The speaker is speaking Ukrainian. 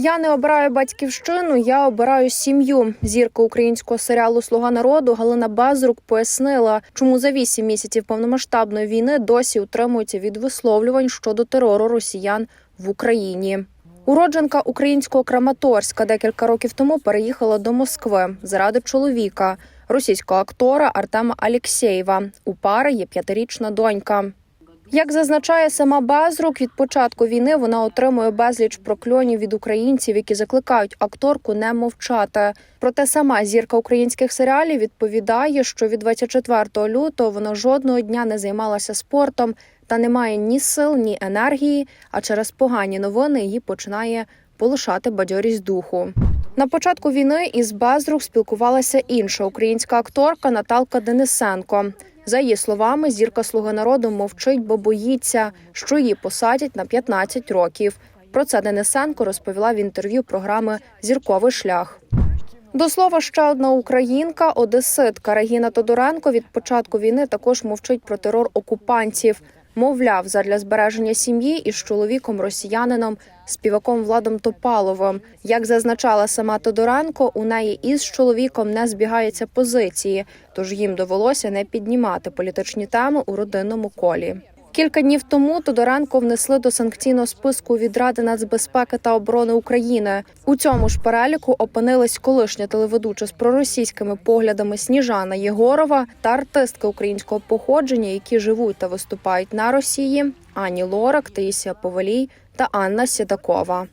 Я не обираю батьківщину, я обираю сім'ю. Зірка українського серіалу Слуга народу Галина Базрук пояснила, чому за вісім місяців повномасштабної війни досі утримується від висловлювань щодо терору росіян в Україні. Уродженка українського Краматорська декілька років тому переїхала до Москви заради чоловіка, російського актора Артема Алєксєєва. У пари є п'ятирічна донька. Як зазначає сама Безрук, від початку війни вона отримує безліч прокльонів від українців, які закликають акторку не мовчати. Проте сама зірка українських серіалів відповідає, що від 24 лютого вона жодного дня не займалася спортом та не має ні сил, ні енергії. А через погані новини її починає полишати бадьорість духу. На початку війни із Безрук спілкувалася інша українська акторка Наталка Денисенко. За її словами, зірка Слуга народу мовчить, бо боїться, що її посадять на 15 років. Про це Денисенко розповіла в інтерв'ю програми Зірковий шлях. До слова, ще одна українка, одеситка Регіна Тодоренко від початку війни також мовчить про терор окупантів. Мовляв, задля збереження сім'ї із чоловіком росіянином, співаком Владом Топаловим. Як зазначала сама Тодоренко, у неї із чоловіком не збігаються позиції, тож їм довелося не піднімати політичні теми у родинному колі. Кілька днів тому Тодоренко внесли до санкційного списку від Ради нацбезпеки та оборони України. У цьому ж переліку опинилась колишня телеведуча з проросійськими поглядами Сніжана Єгорова та артистки українського походження, які живуть та виступають на Росії. Ані Лорак, Таїсія Повалій та Анна Сідакова.